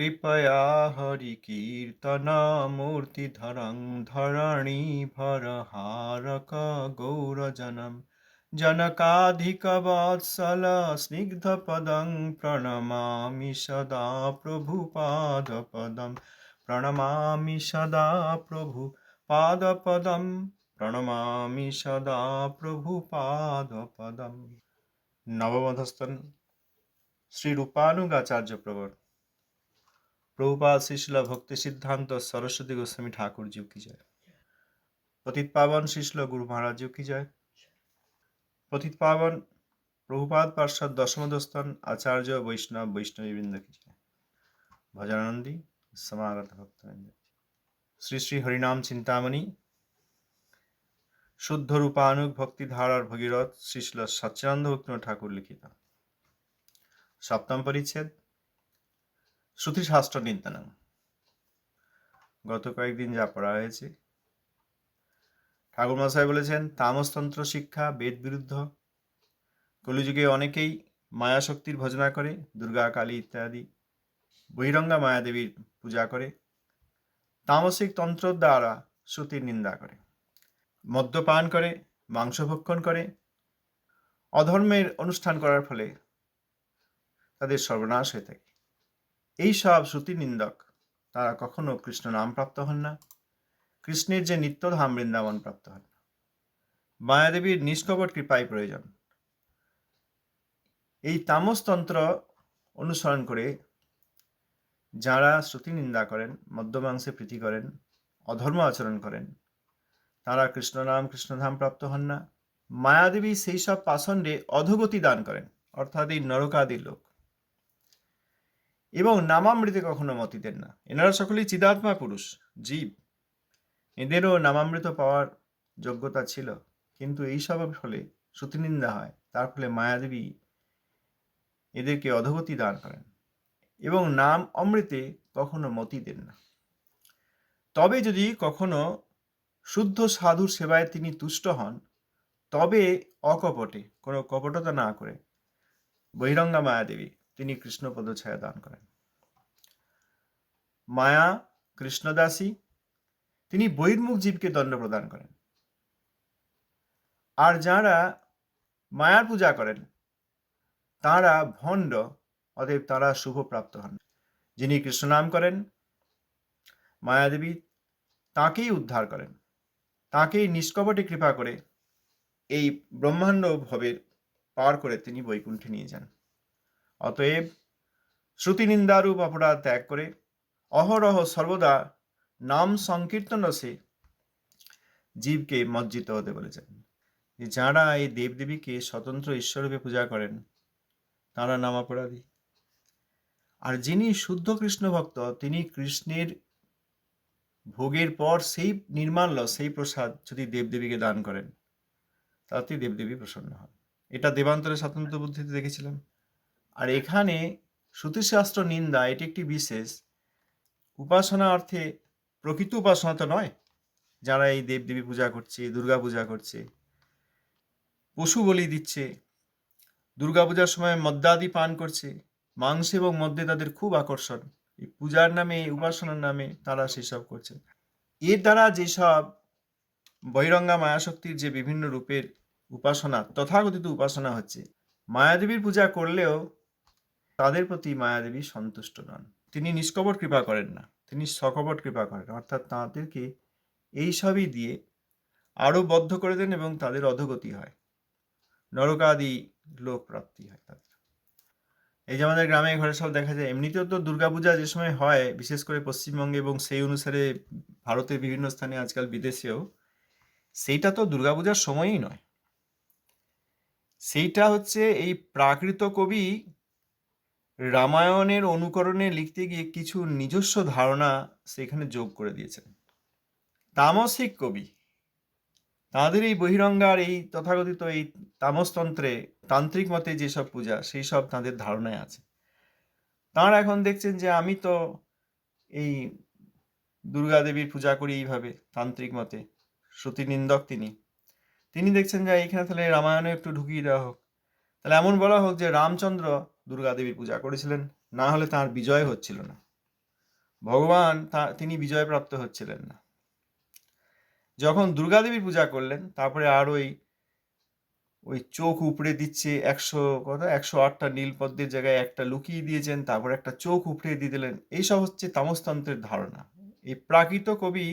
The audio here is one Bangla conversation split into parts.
कृपया हरिकीर्तनमूर्तिधरं धरणीभरहारकगौरजनं जनकाधिकवात्सलस्निग्धपदं प्रणमामि सदा प्रभुपादपदं। प्रणमामि सदा प्रभुपादपदं। प्रणमामि सदा प्रभुपादपदं। नवमधस्तन् श्रीरूपानुगाचार्यप्रवर्तन প্রভুপাদ শিশল ভক্তি সিদ্ধান্ত, সরস্বতী গোস্বামী ঠাকুর কি যায় পতিত পাবন শিশল গুরু মহারাজ জিউ কি যায় পতিত পাবন, প্রভুপাদ পার্ষদ দশমদস্তন, আচার্য বৈষ্ণব বৈষ্ণবী বৃন্দ কি জয়? ভজনানন্দী সমাগত ভক্তবৃন্দ শ্রী শ্রী হরিনাম চিন্তামণি, শুদ্ধ রূপানুগ ভক্তি ধারার ভগীরথ, শ্রীশল সচ্চিদানন্দ ভক্তিনাথ ঠাকুর লিখিত। সপ্তম পরিচ্ছেদ শ্রুতিশাস্ত্র নিন্দানাং গত কয়েকদিন যা পড়া হয়েছে। ঠাকুর মশাই বলেছেন, তামসতন্ত্র শিক্ষা বেদ বিরুদ্ধ। কলিযুগে অনেকেই মায়াশক্তির ভজনা করে, দুর্গা কালী ইত্যাদি, বহিরঙ্গা মায়াদেবীর পূজা করে। তামসিক তন্ত্র দ্বারা শ্রুতির নিন্দা করে। মদ্যপান করে মাংস ভক্ষণ করে। অধর্মের অনুষ্ঠান করার ফলে তাদের সর্বনাশ হয়ে থাকে। এই সব শ্রুতি নিন্দক তারা কখনো কৃষ্ণ নাম প্রাপ্ত হন না। কৃষ্ণের যে নিত্যধাম বৃন্দাবন প্রাপ্ত হন না। মায়াদেবীর নিষ্কপট কৃপাই প্রয়োজন। এই তামসতন্ত্র অনুসরণ করে যারা শ্রুতি নিন্দা করেন মধ্যমাংসে প্রীতি করেন, অধর্ম আচরণ করেন, তারা কৃষ্ণ নাম, কৃষ্ণধাম প্রাপ্ত হন না। মায়াদেবী সেই সব পাষণ্ডে অধগতি দান করেন, অর্থাৎ এই নরকাদি লোক। এবং নামামৃতে কখনো মতি দেন না। এনারা সকলেই চিদাত্মা পুরুষ, জীব। এদেরও নামামৃত পাওয়ার যোগ্যতা ছিল, কিন্তু এই সবের ফলে শ্রুতিনিন্দা হয়। তার ফলে মায়াদেবী এদেরকে অধগতি দান করেন এবং নাম অমৃতে কখনো মতি দেন না। তবে যদি কখনো শুদ্ধ সাধুর সেবায় তিনি তুষ্ট হন, তবে অকপটে, কোনো কপটতা না করে বহিরঙ্গা মায়াদেবী তিনি কৃষ্ণপদ ছায়া দান করেন। মায়া, কৃষ্ণদাসী, তিনি বহির্মুখ জীবকে দণ্ড প্রদান করেন। আর যারা মায়ার পূজা করেন, তারা ভণ্ড, অতএব তারা শুভপ্রাপ্ত হন। যিনি কৃষ্ণ নাম করেন, মায়াদেবী তাকেই উদ্ধার করেন, তাকেই নিষ্কপটে কৃপা করে এই ব্রহ্মাণ্ড ভবের পার করে তিনি বৈকুণ্ঠে নিয়ে যান। অতএব শ্রুতিনিন্দারূপ অপরাধ ত্যাগ করে অহরহ সর্বদা নাম সংকীর্তন রসে জীবকে মজ্জিত হতে বলেছেন। যাঁরা এই দেবদেবীকে স্বতন্ত্র ঈশ্বররূপে পূজা করেন, তাঁরা নাম অপরাধী। আর যিনি শুদ্ধ কৃষ্ণ ভক্ত, তিনি কৃষ্ণের ভোগের পর সেই নির্মাল্য সেই প্রসাদ যদি দেবদেবীকে দান করেন, তাতে দেবদেবী প্রসন্ন হন। এটা দেবান্তরের স্বাতন্ত্র বুদ্ধিতে দেখেছিলাম। আর এখানে শ্রুতিশাস্ত্র নিন্দা, এটি একটি বিশেষ। উপাসনা অর্থে প্রকৃত উপাসনা তো নয়, যারা এই দেবদেবী পূজা করছে, দুর্গা পূজা করছে, পশু বলি দিচ্ছে, দুর্গা পূজার সময় মদ্যাদি পান করছে, মাংস এবং মদ্যে তাদের খুব আকর্ষণ। এই পূজার নামে, উপাসনার নামে তারা সেসব করছে। এর দ্বারা যেসব বৈরঙ্গা মায়াশক্তির যে বিভিন্ন রূপের উপাসনা, তথাকথিত উপাসনা হচ্ছে, মায়াদেবীর পূজা করলেও তাদের প্রতি মায়াদেবী সন্তুষ্ট নন। তিনি নিষ্কপট কৃপা করেন না। তিনি সকপট কৃপা করেন। অর্থাৎ তাঁদেরকে এই সবই দিয়ে আরও বদ্ধ করে দেন এবং তাদের অধগতি হয়। নরকাদি লোক প্রাপ্তি হয় তাদের। এই যে আমাদের গ্রামে ঘরে সব দেখা যায়, এমনিতেও তো দুর্গাপূজা যে সময় হয়, বিশেষ করে পশ্চিমবঙ্গে এবং সেই অনুসারে ভারতের বিভিন্ন স্থানে আজকাল বিদেশেও, সেইটা তো দুর্গাপূজার সময়ই নয়। সেইটা হচ্ছে এই প্রাকৃত কবি রামায়ণের অনুকরণে লিখতে গিয়ে কিছু নিজস্ব ধারণা সেখানে যোগ করে দিয়েছেন। তামসিক কবি। তাঁদের এই বহিরঙ্গার এই তথাকথিত এই তামসতন্ত্রে তান্ত্রিক মতে যেসব পূজা, সেই সব তাঁদের ধারণায় আছে। তাঁরা এখন দেখছেন যে আমি তো এই দুর্গা দেবীর পূজা করি এইভাবে তান্ত্রিক মতে শ্রুতি নিন্দক তিনি। তিনি দেখছেন যে এইখানে তাহলে রামায়ণে একটু ঢুকিয়ে দেওয়া হোক। তাহলে এমন বলা হোক যে রামচন্দ্র দুর্গা দেবীর পূজা করেছিলেন, না হলে তার বিজয় হচ্ছিল না। ভগবান তা, তিনি বিজয়প্রাপ্ত হচ্ছিলেন না। যখন দুর্গাদেবীর পূজা করলেন, তারপরে আর ওই ওই চোখ উপড়ে দিচ্ছে একশো কত, একশো আটটা নীলপদ্মের জায়গায় একটা লুকিয়ে দিয়েছেন, তারপর একটা চোখ উপড়ে দিয়ে দিলেন। এইসব হচ্ছে তামসতন্ত্রের ধারণা। এই প্রাকৃত কবি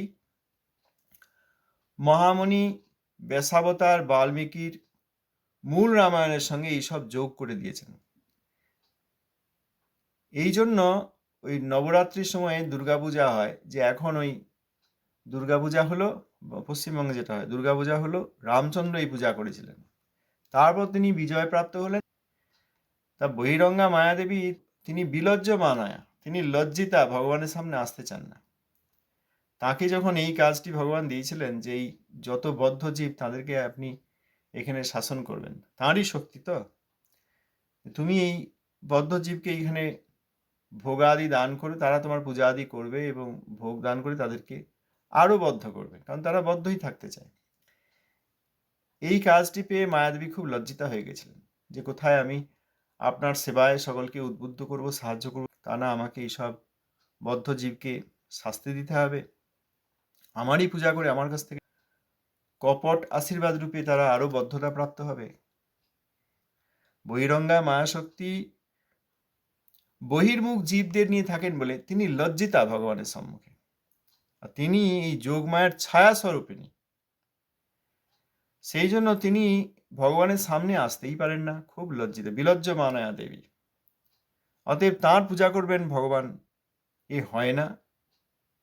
মহামণি বেশাবতার বাল্মীকির মূল রামায়ণের সঙ্গে এইসব যোগ করে দিয়েছেন। এই জন্য ওই নবরাত্রির সময় দুর্গাপূজা হয় যে এখন ওই দুর্গাপূজা হলো, পশ্চিমবঙ্গে যেটা হয়, দুর্গাপূজা হলো রামচন্দ্র এই পূজা করেছিলেন। তারপর তিনি বিজয়প্রাপ্ত হলেন। তা বহিরঙ্গা মায়াদেবী তিনি বিলজ্জ মানায়া, তিনি লজ্জিতা ভগবানের সামনে আসতে চান না। তাকে যখন এই কাজটি ভগবান দিয়েছিলেন যে এই যত বদ্ধ জীব তাদেরকে আপনি এখানে শাসন করবেন, তাঁরই শক্তি তো? তুমি এই বদ্ধ জীবকে এইখানে ভোগাদি দান করে তারা তোমার পূজা আদি করবে এবং ভোগ দান করে তাদেরকে আরও বদ্ধ করবে। কারণ তারা বদ্ধই থাকতে চায়। এই কাজটি পেয়ে মায়াদেবী খুব লজ্জিতা হয়ে গেছিলেন যে কোথায় আমি আপনার সেবায় সকলকে উদ্বুদ্ধ করব, সাহায্য করব, তা না আমাকে এইসব বদ্ধ জীবকে শাস্তি দিতে হবে। আমারই পূজা করে আমার কাছ থেকে কপট আশীর্বাদ রূপে তারা আরও বদ্ধতা প্রাপ্ত হবে। বহিরঙ্গা মায়াশক্তি বহির্মুখ জীবদের নিয়ে থাকেন বলে তিনি লজ্জিতা ভগবানের সম্মুখে। আর তিনি এই যোগমায়ের ছায়া স্বরূপিনী সেই জন্য তিনি ভগবানের সামনে আসতেই পারেন না, খুব লজ্জিত, বিলজ্জ মানয়া দেবী। অতএব তাঁর পূজা করবেন ভগবান, এ হয় না।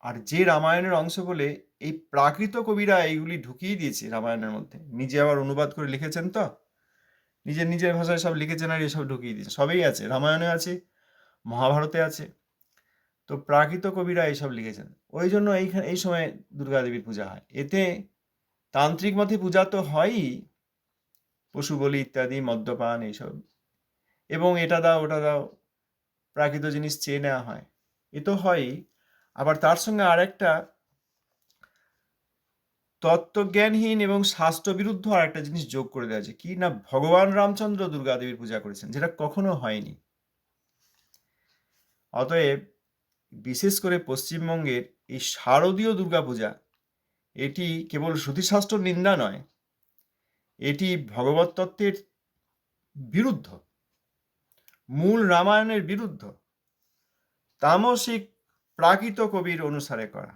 আর যে রামায়ণের অংশ বলে এই প্রাকৃত কবিরা এইগুলি ঢুকিয়ে দিয়েছে রামায়ণের মধ্যে, নিজে আবার অনুবাদ করে লিখেছেন তো? নিজের নিজের ভাষায় সব লিখেছেন আর এসব ঢুকিয়ে দিয়েছে সবই আছে, রামায়ণে আছে মহাভারতে আছে। তো প্রাকৃত কবিরা এইসব লিখেছেন। ওই জন্য এইখানে এই সময় দুর্গা দেবীর পূজা হয়। এতে তান্ত্রিক মতে পূজা তো হয়ই। পশু বলি ইত্যাদি, মদ্যপান এইসব। এবং এটা দাও, ওটা দাও, প্রাকৃত জিনিস চেয়ে নেওয়া হয়। এ তো হয়ই। আবার তার সঙ্গে আরেকটা তত্ত্বজ্ঞানহীন এবং শাস্ত্র বিরুদ্ধ আরেকটা জিনিস যোগ করে দেওয়া আছে। কি না ভগবান রামচন্দ্র দুর্গা দেবীর পূজা করেছেন, যেটা কখনো হয়নি। অতএব বিশেষ করে পশ্চিমবঙ্গের এই শারদীয় দুর্গাপূজা, এটি কেবল শ্রুতিশাস্ত্র নিন্দা নয়, এটি ভগবত তত্ত্বের বিরুদ্ধ, মূল রামায়ণের বিরুদ্ধ, তামসিক প্রাকৃত কবির অনুসারে করা।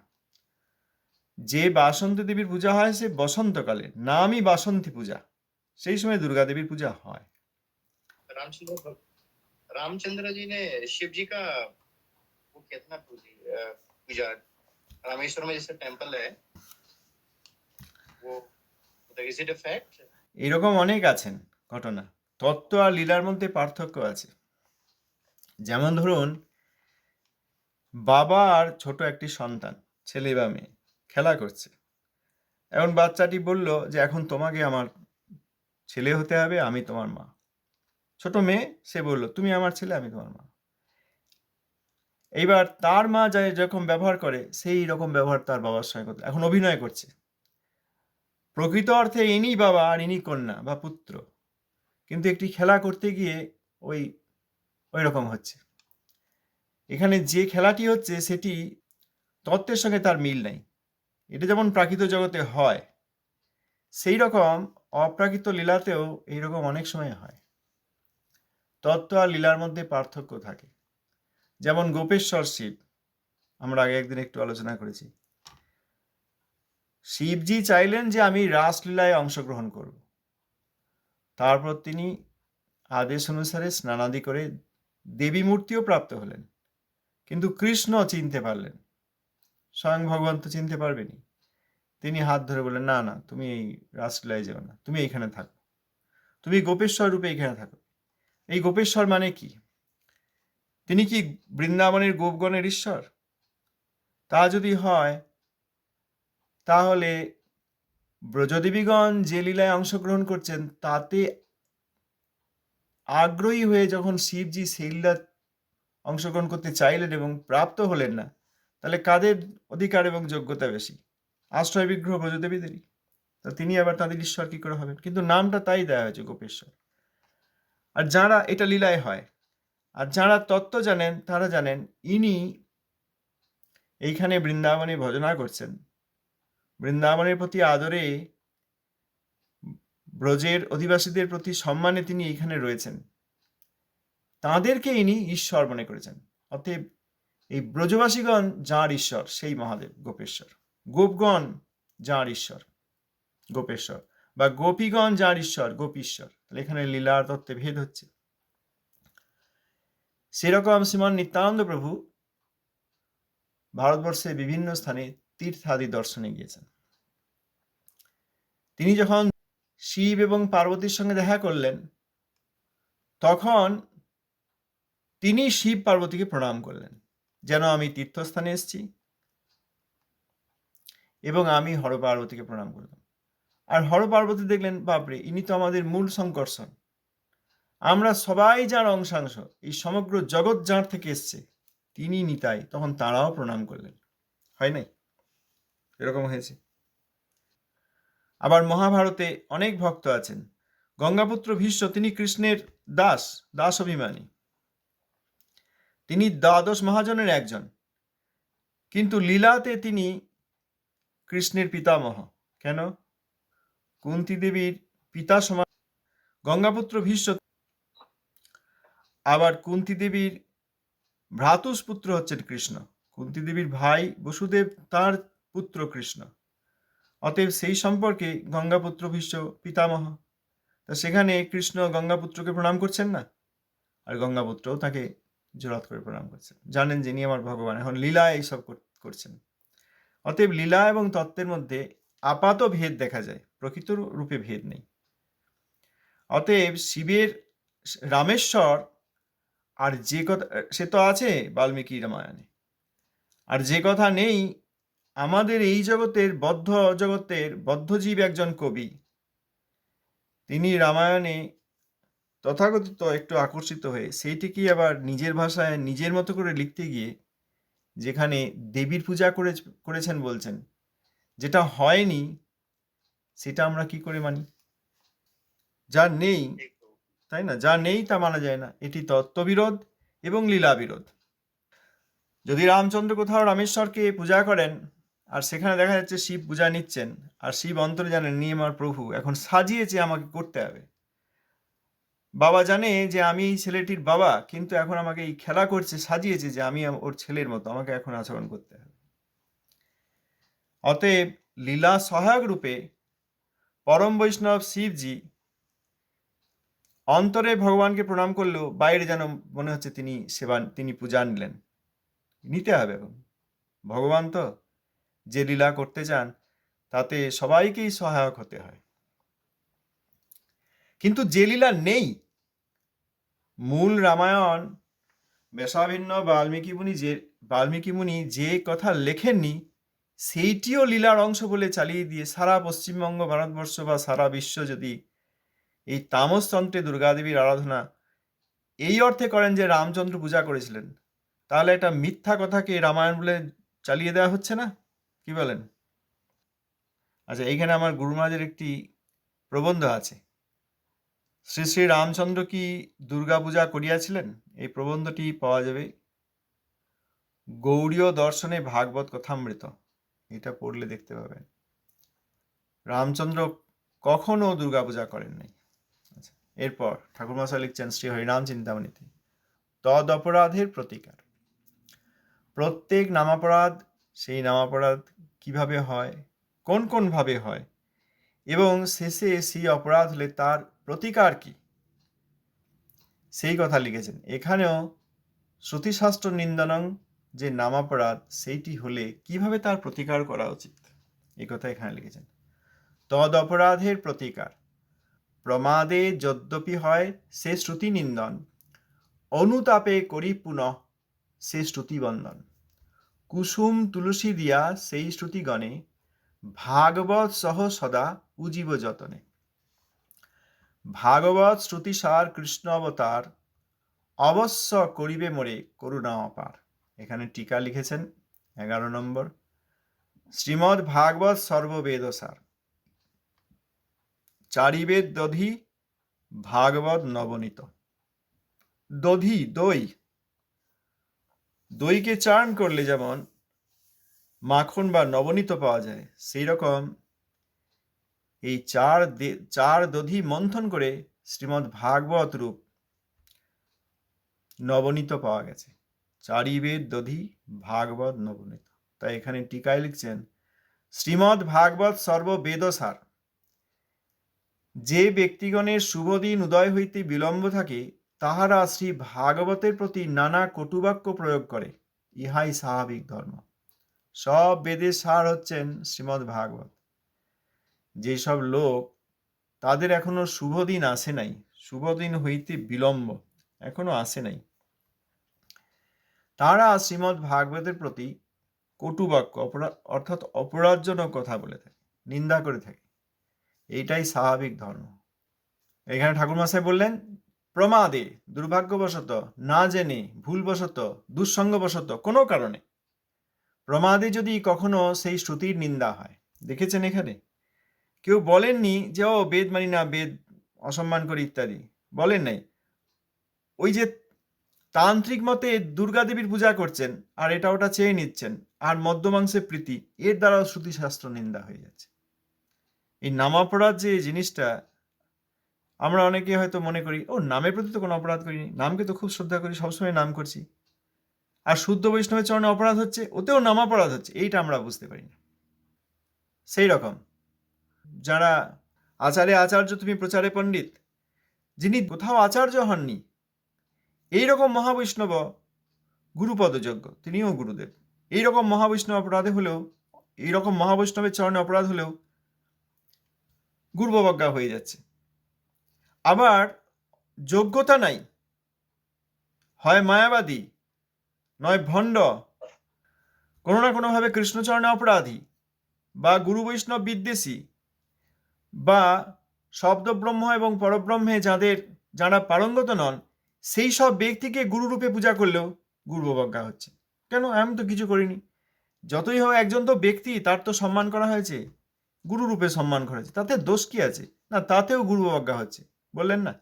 যে বাসন্তী দেবীর পূজা হয় সে বসন্তকালে, নামই বাসন্তী পূজা, সেই সময় দুর্গা देवीর পূজা হয়। रामचंद्र भग- रामचंद्र जी ने शिव जी का वो कहते हैं ना पूजी अ, पूजा रामेश्वर में जैसे टेम्पल है वो इज इट अ फैक्ट এরকম অনেক আছেন ঘটনা তত্ত্ব আর লীলার মধ্যে পার্থক্য আছে যেমন ধরুন বাবা আর ছোট একটি সন্তান ছেলে বা মেয়ে খেলা করছে এখন বাচ্চাটি বলল যে এখন তোমাকে আমার ছেলে হতে হবে আমি তোমার মা ছোট মেয়ে, সে বলল, তুমি আমার ছেলে, আমি তোমার মা। এইবার তার মা যাই যখন ব্যবহার করে, সেই রকম ব্যবহার তার বাবার সঙ্গে করতে এখন অভিনয় করছে। প্রকৃত অর্থে ইনি বাবা আর ইনি কন্যা বা পুত্র। কিন্তু একটি খেলা করতে গিয়ে ওই ওই রকম হচ্ছে। এখানে যে খেলাটি হচ্ছে, সেটি তত্ত্বের সঙ্গে তার মিল নাই। এটা যেমন প্রাকৃত জগতে হয়, সেই রকম অপ্রাকৃত লীলাতেও এইরকম অনেক সময় হয়। তত্ত্ব আর লীলার মধ্যে পার্থক্য থাকে। যেমন গোপেশ্বর শিব, আমরা আগে একদিন একটু আলোচনা করেছি। শিবজি চাইলেন যে আমি রাসলীলায় অংশগ্রহণ করব। তারপর তিনি আদেশ অনুসারে স্নানাদি করে দেবী মূর্তিও প্রাপ্ত হলেন। কিন্তু কৃষ্ণ চিনতে পারলেন। স্বয়ং ভগবান তো চিনতে পারবেনি তিনি হাত ধরে বললেন, না না, তুমি এই রাসলীলায় যেও না। তুমি এইখানে থাকো। তুমি গোপেশ্বর রূপে এইখানে থাকো। এই গোপেশ্বর মানে কি? তিনি কি বৃন্দাবনের গোপগণের ঈশ্বর? তা যদি হয়, তাহলে ব্রজদেবীগণ যে লীলায় অংশগ্রহণ করছেন, তাতে আগ্রহী হয়ে যখন শিবজি সেই লীলা অংশগ্রহণ করতে চাইলেন এবং প্রাপ্ত হলেন না, তাহলে কাদের অধিকার এবং যোগ্যতা বেশি? আশ্রয় বিগ্রহ ব্রজদেবীদেরই। তা তিনি আবার তাদের ঈশ্বর কি করে হবেন? কিন্তু নামটা তাই দেওয়া হয়েছে গোপেশ্বর আর যারা এটা লীলায় হয়, আর যারা তত্ত্ব জানেন, তারা জানেন ইনি এইখানে বৃন্দাবনে ভজনা করছেন। বৃন্দাবনের প্রতি আদরে ব্রজের অধিবাসীদের প্রতি সম্মানে তিনি এইখানে রয়েছেন। তাঁদেরকে ইনি ঈশ্বর মনে করেছেন। অতএব এই ব্রজবাসীগণ যাঁর ঈশ্বর, সেই মহাদেব গোপেশ্বর। গোপগণ যাঁর ঈশ্বর, গোপেশ্বর। বা গোপীগণ যাঁর ঈশ্বর, গোপীশ্বর। তাহলে এখানে লীলার তত্ত্বে ভেদ হচ্ছে। সেরকম শ্রীমান নিত্যানন্দ প্রভু ভারতবর্ষে বিভিন্ন স্থানে তীর্থাদি দর্শনে গিয়েছেন। তিনি যখন শিব এবং পার্বতীর সঙ্গে দেখা করলেন, তখন তিনি শিব পার্বতীকে প্রণাম করলেন, যেন আমি তীর্থস্থানে এসেছি এবং আমি হর পার্বতীকে প্রণাম করলাম। আর হর পার্বতী দেখলেন, বাপরে, ইনি তো আমাদের মূল সংকর্ষণ। আমরা সবাই যার অংশাংশ, এই সমগ্র জগৎ যার থেকে এসছে তিনি নিতাই তখন তারাও প্রণাম করলেন। হয় নাই? এরকম হয়েছে। আবার মহাভারতে অনেক ভক্ত আছেন। গঙ্গাপুত্র ভীষ্ম, তিনি কৃষ্ণের দাস দাস অভিমানী। তিনি দ্বাদশ মহাজনের একজন। কিন্তু লীলাতে তিনি কৃষ্ণের পিতামহ। কেন? কুন্তি দেবীর পিতা সমান গঙ্গাপুত্র ভীষ্ম। আবার কুন্তি দেবীর ভ্রাতুষ পুত্র হচ্ছেন কৃষ্ণ। কুন্তি দেবীর ভাই বসুদেব তার পুত্র কৃষ্ণ। অতএব সেই সম্পর্কে গঙ্গাপুত্র ভীষ্ম পিতামহ। তা সেখানে কৃষ্ণ গঙ্গাপুত্রকে প্রণাম করছেন না? আর গঙ্গাপুত্রও তাকে জোরাত করে প্রণাম করছেন। জানেন যিনি আমার ভগবান, এখন লীলা এইসব কর- করছেন। অতএব লীলা এবং তত্ত্বের মধ্যে আপাত ভেদ দেখা যায়। প্রকৃত রূপে ভেদ নেই। অতএব শিবের রামেশ্বর আর যে কথা, সে তো আছে বাল্মীকি রামায়ণে। আর যে কথা নেই, আমাদের এই জগতের বদ্ধ জগতের বদ্ধজীব একজন কবি। তিনি রামায়ণে তথাকথিত একটু আকর্ষিত হয়ে, সেইটিকেই আবার নিজের ভাষায় নিজের মতো করে লিখতে গিয়ে, যেখানে দেবীর পূজা করে করেছেন বলছেন, যেটা হয়নি সেটা আমরা কি করে মানি? যা নেই, তাই না? যা নেই তা মানা যায় না। এটি তত্ত্ববিরোধ এবং লীলা বিরোধ যদি রামচন্দ্র কোথাও রামেশ্বরকে পূজা করেন, আর সেখানে দেখা যাচ্ছে শিব পূজা নিচ্ছেন, আর শিব অন্তরে জানেন নিয়ে আমার প্রভু, এখন সাজিয়েছে আমাকে করতে হবে। বাবা জানে যে আমি এই ছেলেটির বাবা, কিন্তু এখন আমাকে এই খেলা করছে, সাজিয়েছে যে আমি ওর ছেলের মতো, আমাকে এখন আচরণ করতে হবে। অতএব লীলা সহায়ক রূপে পরম বৈষ্ণব শিবজি অন্তরে ভগবানকে প্রণাম করলেও বাইরে যেন মনে হচ্ছে তিনি সেবা তিনি পূজা নিলেন নিতে হবে এখন। ভগবান তো যে লীলা করতে চান, তাতে সবাইকেই সহায়ক হতে হয়। কিন্তু যে লীলা নেই, মূল রামায়ণ, বেশাভিন্ন বাল্মীকি মুনি যে, বাল্মীকি মুনি যে কথা লেখেননি সেইটিও লীলার অংশ বলে চালিয়ে দিয়ে সারা পশ্চিমবঙ্গ, ভারতবর্ষ বা সারা বিশ্ব যদি এই তামসতন্ত্রে দুর্গাদেবীর আরাধনা এই অর্থে করেন যে রামচন্দ্র পূজা করেছিলেন, তাহলে এটা মিথ্যা কথাকে রামায়ণ বলে চালিয়ে দেওয়া হচ্ছে না? কি বলেন? আচ্ছা এইখানে আমার গুরুমাজের একটি প্রবন্ধ আছে। শ্রী শ্রী রামচন্দ্র কি দুর্গা পূজা করিয়াছিলেন? এই প্রবন্ধটি পাওয়া যাবে। গৌড়ীয় দর্শনে ভাগবত কথামৃত। এটা পড়লে দেখতে পাবেন। রামচন্দ্র কখনো দুর্গা পূজা করেন নাই। আচ্ছা এরপর ঠাকুরমশাই লিখছেন শ্রী হরিনাম চিন্তামণিতে। তদ অপরাধের প্রতিকার। প্রত্যেক নামাপরাধ, সেই নামাপরাধ কীভাবে হয়, কোন কোন ভাবে হয়, এবং শেষে সেই অপরাধ হলে তার প্রতিকার কি? সেই কথা লিখেছেন। এখানেও শ্রুতিশাস্ত্র নিন্দনং যে নামাপরাধ সেইটি হলে কীভাবে তার প্রতিকার করা উচিত? এই কথা এখানে লিখেছেন। তদ অপরাধের প্রতিকার। প্রমাদে যদ্যপি হয়, সে শ্রুতি নিন্দন। অনুতাপে করি পুনঃ, সে শ্রুতিবন্দন কুসুম তুলসী দিয়া সেই শ্রুতিগণে ভাগবত সহ সদা উজীব যতনে। ভাগবত শ্রুতিসার কৃষ্ণ অবতার, অবশ্য করিবে মোরে করুণা অপার। এখানে টিকা লিখেছেন, এগারো নম্বর। শ্রীমদ্ ভাগবত সর্ববেদসার চারিবেদ দধি ভাগবত নবনীত। দধি, দই। দইকে চার্ন করলে যেমন মাখন বা নবনীত পাওয়া যায়, সেই রকম এই চার চার দধি মন্থন করে শ্রীমদ্ ভাগবত রূপ নবনীত পাওয়া গেছে। চারি বেদ দধি ভাগবত নবনীত। তাই এখানে টিকায় লিখছেন, শ্রীমদ্ ভাগবত সর্ববেদসার। যে ব্যক্তিগণের শুভদিন উদয় হইতে বিলম্ব থাকে, তাহারা শ্রী ভাগবতের প্রতি নানা কটুবাক্য প্রয়োগ করে। ইহাই স্বাভাবিক ধর্ম। সব বেদের সার হচ্ছেন শ্রীমদ্ ভাগবত। যেসব লোক, তাদের এখনও শুভ দিন আসে নাই। শুভ দিন হইতে বিলম্ব এখনও আসে নাই। তারা শ্রীমদ্ ভাগবতের প্রতি কটুবাক্য অপরাধ অর্থাৎ অপরাধজনক কথা বলে থাকে, নিন্দা করে থাকে। এইটাই স্বাভাবিক ধর্ম। এখানে ঠাকুরমশাই বললেন, প্রমাদে, দুর্ভাগ্যবশত, না জেনে, ভুলবশত, দুঃসঙ্গবশত, কোনো কারণে। প্রমাদে যদি কখনো সেই শ্রুতির নিন্দা হয়, দেখেছেন এখানে? কেউ বলেননি যে, ও বেদ মানি না, বেদ অসম্মান করি ইত্যাদি। বলেন নাই। ওই যে তান্ত্রিক মতে দুর্গা দেবীর পূজা করছেন আর এটা ওটা চেয়ে নিচ্ছেন, আর মদ্যমাংসে প্রীতি, এর দ্বারাও শ্রুতিশাস্ত্র নিন্দা হয়ে যাচ্ছে। এই নামাপরাধ যে জিনিসটা, আমরা অনেকে হয়তো মনে করি, ও, নামের প্রতি তো কোনো অপরাধ করিনি, নামকে তো খুব শ্রদ্ধা করি, সবসময় নাম করছি। আর শুদ্ধ বৈষ্ণবের চরণে অপরাধ হচ্ছে, ওতেও নামাপরাধ হচ্ছে, এইটা আমরা বুঝতে পারি না। সেই রকম, যারা আচারে আচার্য তুমি প্রচারে পণ্ডিত, যিনি কোথাও আচার্য হননি এই রকম মহাবৈষ্ণব গুরুপদযোগ্য তিনিও গুরুদেব। এই রকম মহাবৈষ্ণব অপরাধে হলেও এই রকম মহাবৈষ্ণবের চরণে অপরাধ হলেও গুরুবজ্ঞা হয়ে যাচ্ছে। আবার যোগ্যতা নাই, হয় মায়াবাদী, নয় ভণ্ড, কোনো না কোনোভাবে কৃষ্ণচরণে অপরাধী বা গুরু বৈষ্ণব বিদ্বেষী বা শব্দব্রহ্ম এবং পরব্রহ্মে যাদের, যারা পারঙ্গত নন সেই সব ব্যক্তিকে গুরুরূপে পূজা করলেও গুরুবজ্ঞা হচ্ছে। কেন? আমি তো কিছু করিনি। যতই হোক একজন তো ব্যক্তি, তার তো সম্মান করা হয়েছে, গুরুরূপে সম্মান করা হয়েছে। তাতে দোষ কি আছে? না, তাতেও গুরুবজ্ঞা হচ্ছে। বললেন না?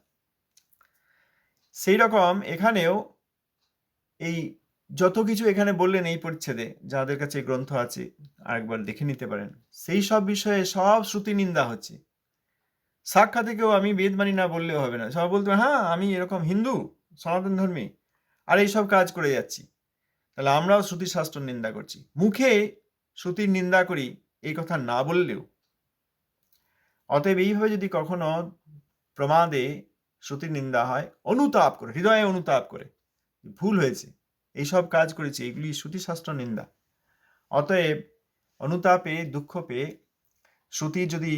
সেই রকম এখানেও এই যত কিছু এখানে বললেন এই পরিচ্ছেদে, যাদের কাছে গ্রন্থ আছে, আরেকবার দেখে নিতে পারেন। সেই সব বিষয়ে সব শ্রুতি নিন্দা হচ্ছে। সাক্ষাতে কেউ আমি বেদ মানি না বললেও হবে না। সবাই বলতে হ্যাঁ আমি এরকম হিন্দু, সনাতন ধর্মী, আর এইসব কাজ করে যাচ্ছি। তাহলে আমরাও শ্রুতি শাস্ত্র নিন্দা করছি। মুখে শ্রুতির নিন্দা করি, এই কথা না বললেও। অতএব এইভাবে যদি কখনো প্রমাদে শ্রুতির নিন্দা হয়, অনুতাপ করে, হৃদয়ে অনুতাপ করে ভুল হয়েছে এইসব কাজ করেছি, এগুলি শ্রুতিশাস্ত্র নিন্দা। অতএব অনুতাপে দুঃখ পেয়ে শ্রুতি যদি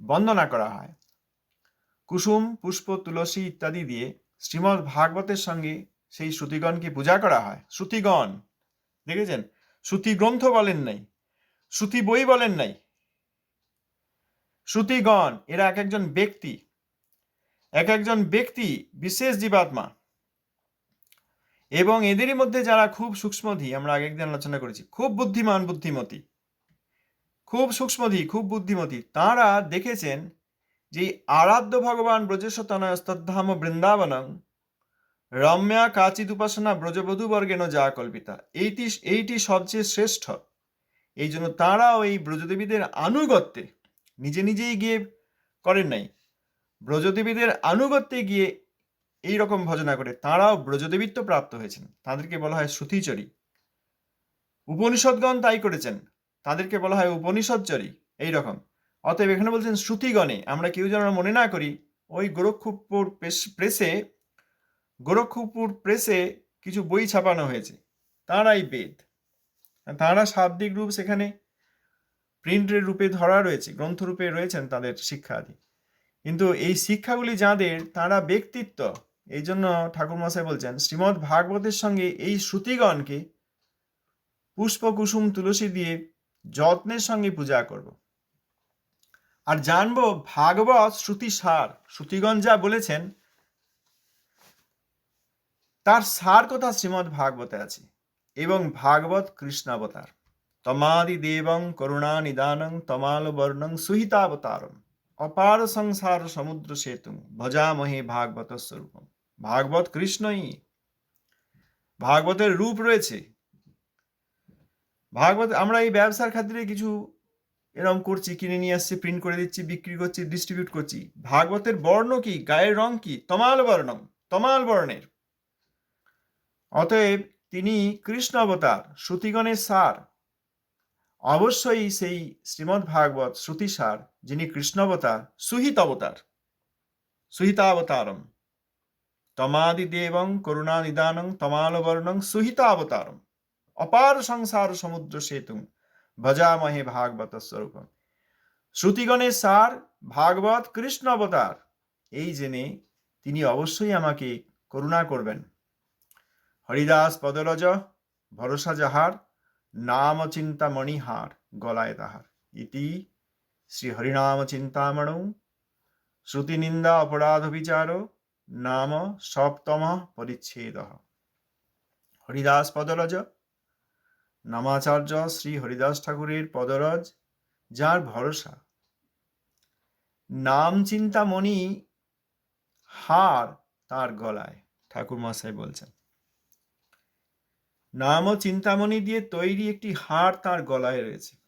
বন্দনা করা হয়। কুসুম, পুষ্প, তুলসী ইত্যাদি দিয়ে শ্রীমদ্ ভাগবতের সঙ্গে সেই শ্রুতিগণকে পূজা করা হয়। শ্রুতিগণ, দেখেছেন? শ্রুতি গ্রন্থ বলেন নাই, শ্রুতি বই বলেন নাই। শ্রুতিগণ, এরা এক একজন ব্যক্তি, এক একজন ব্যক্তি বিশেষ জীবাত্মা। এবং এদেরই মধ্যে যারা খুব সূক্ষ্মধী, আমরা আগের দিন আলোচনা করেছি, খুব বুদ্ধিমান, বুদ্ধিমতী। খুব সূক্ষ্মধী, খুব বুদ্ধিমতী। তারা দেখেছেন যে আরাধ্য ভগবান ব্রজেশতনয় স্তদ্ধাম বৃন্দাবনং রম্যা কাচিদ উপাসনা ব্রজবধূ বর্গেন যা কল্পিতা। এইটি এইটি সবচেয়ে শ্রেষ্ঠ। এই জন্য তারাও এই ব্রজদেবীদের আনুগত্যে নিজে নিজেই গিয়ে করেন নাই। ব্রজদেবীদের আনুগত্যে গিয়ে এই রকম ভজনা করে তাঁরাও ব্রজদেবীত্ব প্রাপ্ত হয়েছেন। তাদেরকে বলা হয় শ্রুতিচরী। উপনিষদগণ তাই করেছেন। তাদেরকে বলা হয় উপনিষদচরী এই রকম অতএব এখানে বলছেন, শ্রুতিগণে, আমরা কেউ যেন মনে না করি, ওই গোরক্ষপুর প্রেস- গোরক্ষপুর প্রেসে কিছু বই ছাপানো হয়েছে। তাঁরাই বেদ। তাঁরা শাব্দিক রূপ সেখানে প্রিন্টের রূপে ধরা রয়েছে গ্রন্থরূপে রয়েছেন তাদের শিক্ষাদি। কিন্তু এই শিক্ষাগুলি যাদের, তারা ব্যক্তিত্ব। এই জন্য ঠাকুরমশাই বলছেন, শ্রীমদ্ ভাগবতের সঙ্গে এই শ্রুতিগণকে পুষ্প কুসুম তুলসী দিয়ে যত্নের সঙ্গে পূজা করব। আর জানব ভাগবত শ্রুতি সার, শ্রুতিগণ যা বলেছেন, তার সার কথা শ্রীমদ্ ভাগবতে আছে এবং ভাগবত কৃষ্ণাবতার তমাদি দেবং করুণা নিদানং, তমাল বর্ণং সুহিতাবতারম। অপার সংসার সমুদ্র সেতু, ভজামহে ভাগবত স্বরূপম। ভাগবত কৃষ্ণই ভাগবতের রূপ রয়েছে। ভাগবত, আমরা এই ব্যবসার খাতিরে কিছু এরম করছি, কিনে নিয়ে আসছি প্রিন্ট করে দিচ্ছি, বিক্রি করছি ডিস্ট্রিবিউট করছি। ভাগবতের বর্ণ কি? গায়ের রং কি? তমাল বর্ণম, তমাল বর্ণের। অতএব তিনি কৃষ্ণ অবতার, শ্রুতিগণের সার। অবশ্যই সেই শ্রীমদ্ ভাগবত শ্রুতিসার যিনি কৃষ্ণ অবতার, সুহিত অবতার। সুহিতাবতারম। তমাদি দেবং করুণা নিদানং তমালবর্ণং সুহিতাবতারম। অপার সংসার সমুদ্র সেতু ভজামহে ভাগবত স্বরূপম। শ্রুতিগণের সার, ভাগবত কৃষ্ণ অবতার। এই জেনে তিনি অবশ্যই আমাকে করুণা করবেন। হরিদাস পদরজ ভরসা যাহার, নাম চিন্তা মণিহার গলায় তাহার। ইতি শ্রী হরিনাম চিন্তামণৌ। শ্রুতি নিন্দা অপরাধ বিচার। নাম সপ্তম পরিচ্ছেদ। হরিদাস পদরজ নামাচার্য শ্রী হরিদাস ঠাকুরের পদরজ, যার ভরসা। নাম চিন্তামণি হার তার গলায় ঠাকুর মশাই বলছেন। নাম ও চিন্তামণি দিয়ে তৈরি একটি হার তার গলায় রয়েছে।